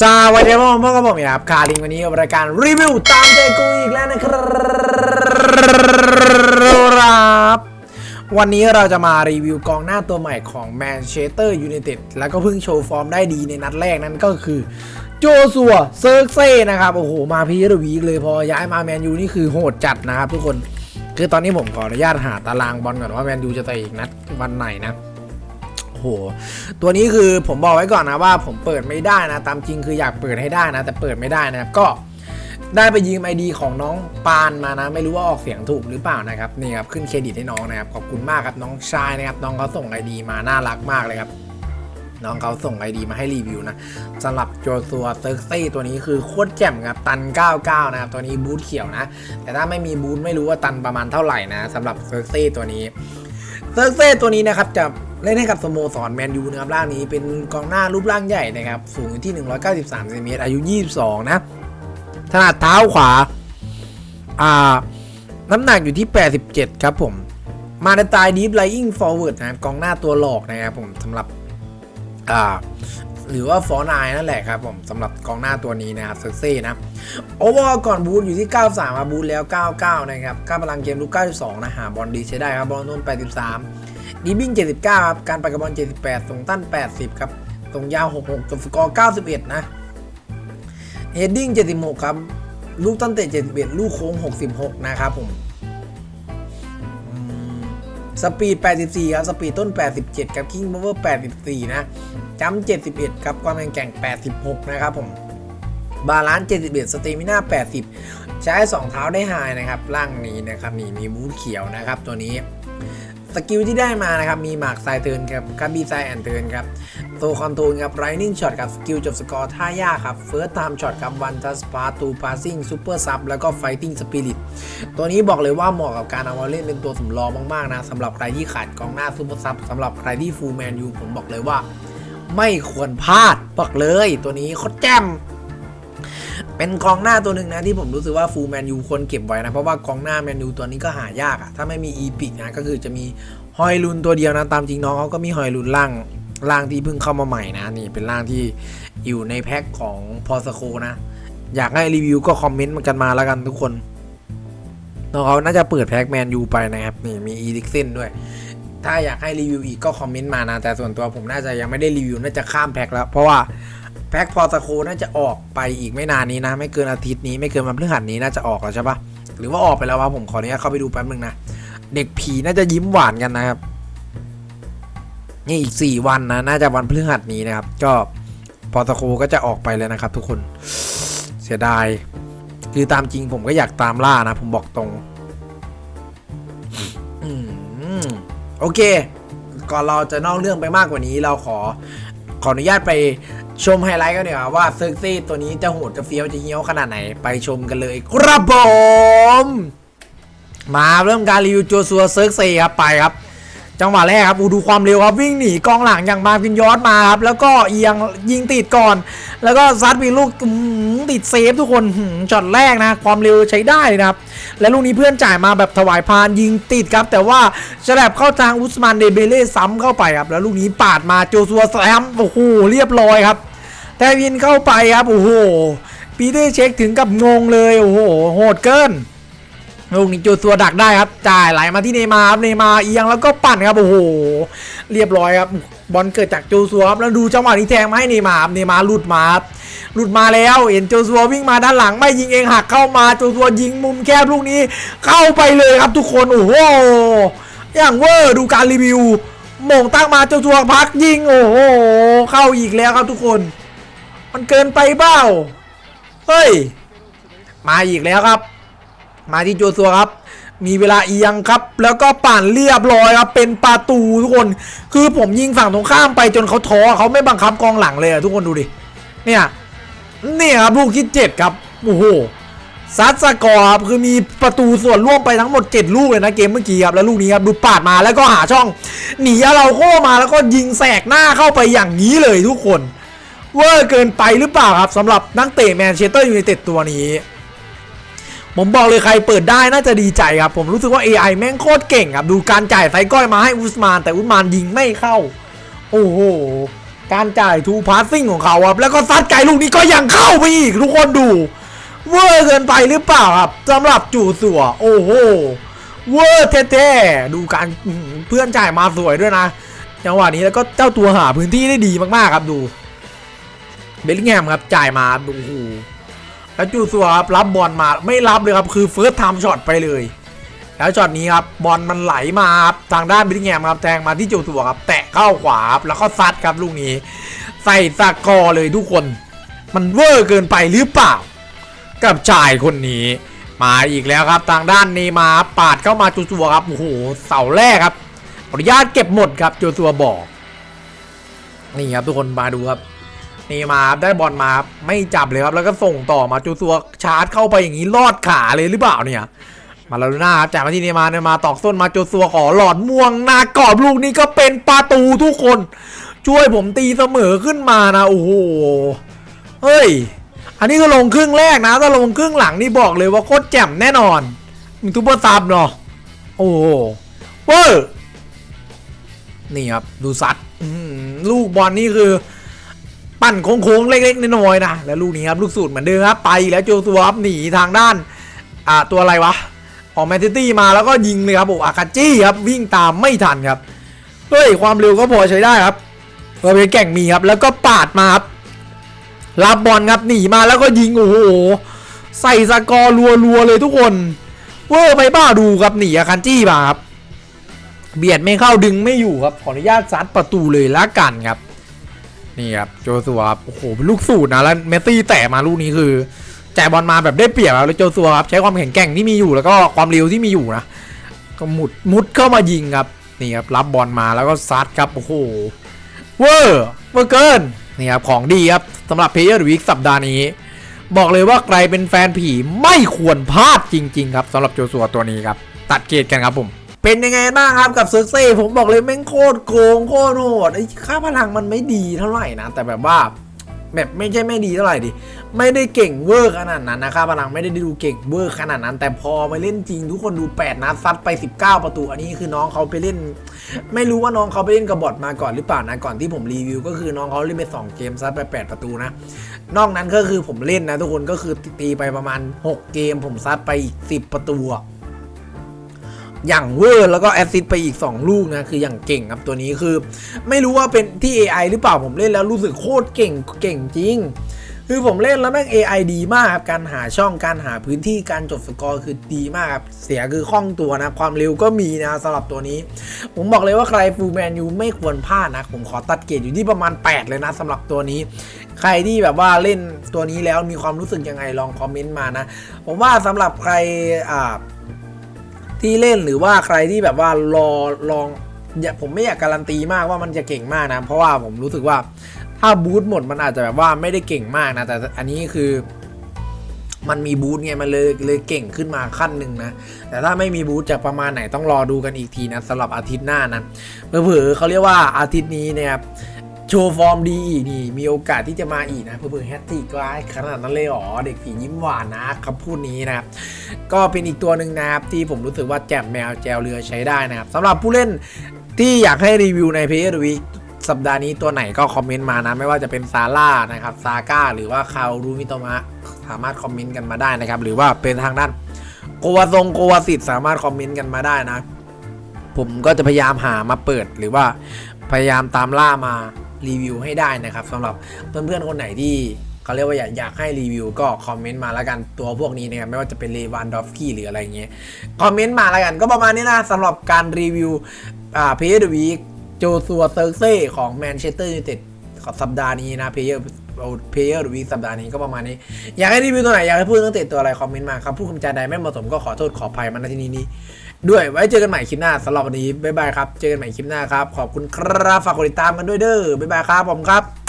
สวัสดีครับผมพ่อกับผมครับคาริงวันนี้กับรายการรีวิวตามใจกูอีกแล้วนะครับวันนี้เราจะมารีวิวกองหน้าตัวใหม่ของแมนเชสเตอร์ยูไนเต็ดแล้วก็เพิ่งโชว์ฟอร์มได้ดีในนัดแรกนั้นก็คือโจซัวเซิร์กเซ่นะครับโอ้โหมาพีระวีกเลยพอย้ายมาแมนยูนี่คือโหดจัดนะครับทุกคนคือตอนนี้ผมขออนุญาตหาตารางบอลก่อนว่าแมนยูจะเตะอีกนัดวันไหนนะ โห ตัวนี้คือผมบอกไว้ก่อนนะว่าผมเปิดไม่ได้นะ ตามจริงคืออยากเปิดให้ได้นะ แต่เปิดไม่ได้นะครับก็ได้ไปยืมไอดีของน้องปานมานะ ไม่รู้ว่าออกเสียงถูกหรือเปล่านะครับนี่ครับขึ้นเครดิตให้น้องนะครับขอบคุณมากครับน้องชายนะครับน้องเขาส่งไอดีมาน่ารักมากเลยครับน้องเขาส่งไอดีมาให้รีวิวนะสำหรับโจซัวเซิร์กซี่ตัวนี้คือโคตรแจ่มครับตัน 99 นะครับ ตัวนี้บูทเขียวนะ แต่ถ้าไม่มีบูทไม่รู้ว่าตันประมาณเท่าไหร่นะสำหรับเซิร์กซี่ตัวนี้เซิร์กเซ่ตัวนี้นะครับจะ เล่นให้กับสโมสรแมนยูนะครับร่างนี้เป็นกองหน้ารูปร่างใหญ่นะครับ สูงอยู่ที่ 193เซนติเมตรอายุ 22 นะ ถนัดเท้าขวา อ่า น้ำหนักอยู่ที่ 87 ครับผม มาในตล์ดีฟไล i ิงฟอร์เวิร์ดนะครับกองหน้าตัวหลอกนะครับผมสำหรับ อ่าหรือว่าฟอนายนั่นแหละครับผมสำหรับกองหน้าตัวนี้นะครับเซอร์เซ่นะโอเวอร์ก่อนบูทอยู่ที่ 93มาบูทแล้ว 99 นะครับค่าพลังเกมลูก92 นะหาบอลดีใช้ได้ครับบอลต้น83 ดีบิ้ง79 ครับ การไปกับบอล 78 ส่งตั้น 80 ครับ ส่งยาว 66 จบสกอร์ 91 นะเฮดดิ้ง 76 ครับ ลูกตั้นเตะ 71 ลูกโค้ง 66 นะครับผมสปีด 84 ครับ สปีดต้น 87 ครับ คิงพาวเวอร์ 84 นะจัม71 ครับ ความแข็งแกร่ง 86 นะครับผม บาลานซ์ 71 สเตมิน่า 80 ใช้ 2 เท้าได้ไฮนะครับ ร่างนี้นะครับ นี่มีบูทเขียวนะครับ ตัวนี้ สกิลที่ได้มานะครับ มีหมากไซเทิร์นครับคับบีไซแอนเทิร์นครับโซคอนโทรลครับไรนิ่งช็อตกับสกิลจบสกอร์ท่ายากครับเฟิร์สไทม์ช็อตครับวันทัสพาตูพาสซิ่งซูเปอร์ซับแล้วก็ไฟติ้งสปิริตตัวนี้บอกเลยว่าเหมาะกับการเอามาเล่นเป็นตัวสำรองมากๆนะสำหรับใครที่ขาดกองหน้าซูเปอร์ซับสำหรับใครที่ฟูลแมนยูผมบอกเลยว่า ไม่ควรพลาดบอกเลย ตัวนี้โคตรแจ่ม เป็นกองหน้าตัวหนึ่งนะที่ผมรู้สึกว่าฟูลแมนยูควรเก็บไว้นะ เพราะว่ากองหน้าแมนยูตัวนี้ก็หายากอะถ้าไม่มีอีพิกนะก็คือจะมีฮอยลุนตัวเดียวนะตามจริงน้องเขาก็มีฮอยลุนล่างล่างที่เพิ่งเข้ามาใหม่นะนี่เป็นล่างที่อยู่ในแพ็คของพอสโคนะ อยากให้รีวิวก็คอมเมนต์มากันมาแล้วกันทุกคนน้องเขาน่าจะเปิดแพ็คแมนยูไปนะครับนี่มีอีลิกเซนด้วย ถ้าอยากให้รีวิวอีกก็คอมเมนต์มานะแต่ส่วนตัวผมน่าจะยังไม่ได้รีวิวน่าจะข้ามแพ็คแล้ว เพราะว่า แพ็คพอสโคน่าจะออกไปอีกไม่นานนี้นะ ไม่เกินอาทิตย์นี้ไม่เกินวันพฤหัสนี้น่าจะออกแล้วใช่ปะหรือว่าออกไปแล้ววะผมขออนุญาตเข้าไปดูแป๊บนึงนะเด็กผีน่าจะยิ้มหวานกันนะครับนี่อีก 4 วันนะน่าจะวันพฤหัสนี้นะครับ ก็พอสโคก็จะออกไปแล้วนะครับ ทุกคนเสียดายคือตามจริงผมก็อยากตามล่านะ ผมบอกตรงอโอเค ก่อนเราจะนอกเรื่องไปมากกว่านี้เราขอขออนุญาตไป ชมไฮไลท์กันดีกว่าว่าเซิร์กซี่ตัวนี้จะโหดจะเฟี้ยวจะเหี้ยวขนาดไหนไปชมกันเลยครับผม มาเริ่มการรีวิวจัวซัวเซิร์กซี่ครับไปครับ จังหวะแรกครับอูดูความเร็วครับวิ่งหนีกองหลังอย่างมาฟินยอสมาครับแล้วก็เอียงยิงติดก่อน แล้วก็ซัดมีลูกติดเซฟทุกคนหืมช็อตแรกนะ ความเร็วใช้ได้นะครับ และลูกนี้เพื่อนจ่ายมาแบบถวายพานยิงติดครับ แต่ว่าฉลับเข้าทางอุสมานเดเบเล่ซ้ำเข้าไปครับแล้วลูกนี้ปาดมาโจซัวแซมโอ้โหเรียบร้อยครับแต่วินเข้าไปครับโอ้โหปีเตอร์เช็คถึงกับงงเลยโอ้โหโหดเกิน ลูกนี้โจซัวดักได้ครับ จ่ายไหลมาที่เนมาร์ครับเนมาร์เอียงแล้วก็ปั่นครับโอ้โห เรียบร้อยครับบอลเกิดจากโจซัวครับแล้วดูจังหวะนี้แทงมาให้เนมาร์ครับเนมาร์หลุดมาครับหลุดมาแล้วเห็นโจซัววิ่งมาด้านหลังไม่ยิงเองหักเข้ามาโจซัวยิงมุมแคบลูกนี้ เข้าไปเลยครับทุกคนโอ้โหอย่างเวอร์ดูการรีวิวโมงตั้งมาโจซัวพักยิงโอ้โหเข้าอีกแล้วครับทุกคน มันเกินไปเปล่าเฮ้ยมาอีกแล้วครับ มาที่โจซัวครับ มีเวลาเอียงครับ แล้วก็ปั่นเรียบร้อยครับ เป็นประตูทุกคน คือผมยิงฝั่งตรงข้ามไปจนเขาท้อเขาไม่บังคับกองหลังเลยอะทุกคนดูดิ เนี่ย เนี่ยครับลูกที่เจ็ดครับ โอ้โหซัดสกอร์ครับคือมีประตูส่วนร่วมไปทั้งหมด 7 ลูกเลยนะเกมเมื่อกี้ครับ แล้วลูกนี้ครับดูปาดมาแล้วก็หาช่อง หนีเราโค้มาแล้วก็ยิงแสกหน้าเข้าไปอย่างนี้เลยทุกคน เวอร์เกินไปหรือเปล่าครับสำหรับนักเตะแมนเชสเตอร์ยูไนเต็ดตัวนี้ ผมบอกเลยใครเปิดได้น่าจะดีใจครับ ผมรู้สึกว่า AI แม่งโคตรเก่งครับ ดูการจ่ายไซก้อยมาให้อุสมาน แต่อุสมานยิงไม่เข้า โอ้โห การจ่ายทูพาสซิ่งของเขาครับ แล้วก็ซัดไกลลูกนี้ก็ยังเข้าไปอีก ทุกคนดู เวอร์เกินไปหรือเปล่าครับสำหรับจู่สัว โอ้โห เวอร์แท้ๆดูการเพื่อนจ่ายมาสวยด้วยนะจังหวะนี้แล้วก็เจ้าตัวหาพื้นที่ได้ดีมากๆครับดู เบลลิงแฮมครับจ่ายมาโอ้โห แล้วจูซัวครับรับบอลมาไม่รับเลยครับคือเฟิร์สไทม์ช็อตไปเลย แล้วช็อตนี้ครับบอลมันไหลมาครับทางด้านบลลิงแฮมครับแทงมาที่จูซัวครับแตะเข้าขวาครับแล้วก็ซัดครับลูกนี้ ใส่สกอร์เลยทุกคน มันเวอร์เกินไปหรือเปล่า กับชายคนนี้มาอีกแล้วครับทางด้านเนมาร์ปาดเข้ามาจูซัวครับโอ้โหเสาแรกครับออนุญาตเก็บหมดครับจูซัวบอกนี่ครับทุกคนมาดูครับ นี่มาครับได้บอลมาครับไม่จับเลยครับแล้วก็ส่งต่อมาจูซัวชาร์จเข้าไปอย่างนี้ลอดขาเลยหรือเปล่าเนี่ย มาลาลูน่าครับจากมาที่เนมาเนย์มาตอกส้นมาจูซัวขอหลอดม่วงหนากรอบลูกนี้ก็เป็นประตูทุกคน ช่วยผมตีเสมอขึ้นมานะโอ้โหเฮ้ย อันนี้ก็ลงครึ่งแรกนะถ้าลงครึ่งหลังนี่บอกเลยว่าโคตรแจ่มแน่นอนมีทุบเปอร์ซับเนาะโอ้โหเวอร์นี่ครับดูซัดลูกบอลนี่คือ ปั่นโค้งๆเล็กๆน้อยๆนะแล้วลูกนี้ครับลูกสูตรเหมือนเดิมครับไปแล้วโจซัวครับหนีทางด้านอ่าตัวอะไรวะออกแมนซิตี้มาแล้วก็ยิงเลยครับโอ้อากาจี้ครับวิ่งตามไม่ทันครับเฮ้ยความเร็วก็พอใช้ได้ครับเออเป็นแก่งมีครับ แล้วก็ปาดมาครับรับบอลครับหนีมาแล้วก็ยิงโอ้โหใส่สกอร์รัวๆเลยทุกคนเวอร์ไปบ้าดูครับหนีอาคันจี้มาครับเบียดไม่เข้าดึงไม่อยู่ครับขออนุญาตซัดประตูเลยละกันครับ นี่ครับโจซัวโอ้โหเป็นลูกสูตรนะแล้วเมสซี่แตะมาลูกนี้คือจ่ายบอลมาแบบได้เปรียบแล้วโจซัวครับใช้ความแข็งแกร่งที่มีอยู่แล้วก็ความเร็วที่มีอยู่นะก็หมุดมุดเข้ามายิงครับนี่ครับรับบอลมาแล้วก็ซัดครับโอ้โหเวอร์เวอร์เกินนี่ครับของดีครับสำหรับเพย์เยอร์วิกสัปดาห์นี้ บอกเลยว่าใครเป็นแฟนผีไม่ควรพลาดจริง ๆ ครับสำหรับโจซัวตัวนี้ครับตัดเกรดกันครับผม เป็นยังไงบ้างครับกับเซิร์กเซ่ผมบอกเลยแม่งโคตรโกงโคตรโหดไอ้ค่าพลังมันไม่ดีเท่าไหร่นะ แต่แบบว่าแบบไม่ใช่ไม่ดีเท่าไหร่ดิ ไม่ได้เก่งเวอร์ขนาดนั้นนะค่าพลังไม่ได้ดูเก่งเวอร์ขนาดนั้น แต่พอมาเล่นจริงทุกคนดู 8นัดซัดไป 19 ประตู อันนี้คือน้องเขาไปเล่น ไม่รู้ว่าน้องเขาไปเล่นกับบอทมาก่อนหรือเปล่านะก่อนที่ผมรีวิว ก็คือน้องเขาเล่นไป 2 เกมซัดไป 8 ประตูนะ นอกนั้นก็คือผมเล่นนะทุกคนก็คือตีไปประมาณ 6 เกม ผมซัดไปอีก 10 ประตู อย่างเวอร์แล้วก็แอสซิสไปอีก 2 ลูกนะ คืออย่างเก่งครับตัวนี้คือ ไม่รู้ว่าเป็นที่ AI หรือเปล่าผมเล่นแล้วรู้สึกโคตรเก่งเก่งจริง คือผมเล่นแล้วแม่ง AI ดีมากครับการหาช่องการหาพื้นที่การจบสกอร์คือดีมากครับเสียคือคล่องตัวนะ ความเร็วก็มีนะสำหรับตัวนี้ ผมบอกเลยว่าใครฟูลแมนยูไม่ควรพลาดนะ ผมขอตัดเกรดอยู่ที่ประมาณ 8 เลยนะสำหรับตัวนี้ใครที่แบบว่าเล่นตัวนี้แล้วมีความรู้สึกยังไงลองคอมเมนต์มานะ ผมว่าสำหรับใครอ่า ที่เล่นหรือว่าใครที่แบบว่ารอลองอย่าผมไม่อยากการันตีมากว่ามันจะเก่งมากนะ เพราะว่าผมรู้สึกว่าถ้าบูทหมดมันอาจจะแบบว่าไม่ได้เก่งมากนะ แต่อันนี้คือมันมีบูทไงมันเลยเลยเก่งขึ้นมาขั้นหนึ่งนะ แต่ถ้าไม่มีบูทจะประมาณไหนต้องรอดูกันอีกทีนะสำหรับอาทิตย์หน้านะเผลอเขาเรียกว่าอาทิตย์นี้เนี่ยครับ โชว์ฟอร์มดีอีกนี่มีโอกาสที่จะมาอีกนะเผลอๆแฮตติกก็ได้ขนาดนั้นเลยหรอเด็กผียิ้มหวานนะคำพูดนี้นะครับก็เป็นอีกตัวหนึ่งนะครับที่ผมรู้สึกว่าแจมแมวแจวเรือใช้ได้นะครับสำหรับผู้เล่นที่อยากให้รีวิวในเพจวีสัปดาห์นี้ตัวไหนก็คอมเมนต์มานะ ไม่ว่าจะเป็นซาร่านะครับซาก้าหรือว่าคารูมิโตมะสามารถคอมเมนต์กันมาได้นะครับ หรือว่าเป็นทางด้านโกวาทรงโกวาสิตสามารถคอมเมนต์กันมาได้นะ ผมก็จะพยายามหามาเปิดหรือว่าพยายามตามล่ามา รีวิวให้ได้นะครับสำหรับเพื่อนๆคนไหนที่เขาเรียกว่าอยากอยากให้รีวิวก็คอมเมนต์มาแล้วกันตัวพวกนี้นะครับไม่ว่าจะเป็นเลวานดอฟกี้หรืออะไรเงี้ยคอมเมนต์มาแล้วกันก็ประมาณนี้นะสำหรับการรีวิวอ่าเพย์เดวีโจซัวเซอร์เซ่ของแมนเชสเตอร์ยูไนเต็ด สัปดาห์นี้นะเพย์เพย์เดวีสัปดาห์นี้ก็ประมาณนี้ อยากให้รีวิวตัวไหน อยากให้พูดตั้งแต่ตัวอะไร คอมเมนต์มาครับพูดคำจาใดไม่เหมาะสมก็ขอโทษขออภัยมาณที่นี้นี้ด้วยไว้เจอกันใหม่คลิปหน้าสำหรับวันนี้บ๊ายบายครับ เจอกันใหม่คลิปหน้าครับ ขอบคุณครับฝากกดติดตามกันด้วยเด้อบ๊ายบายครับผมครับ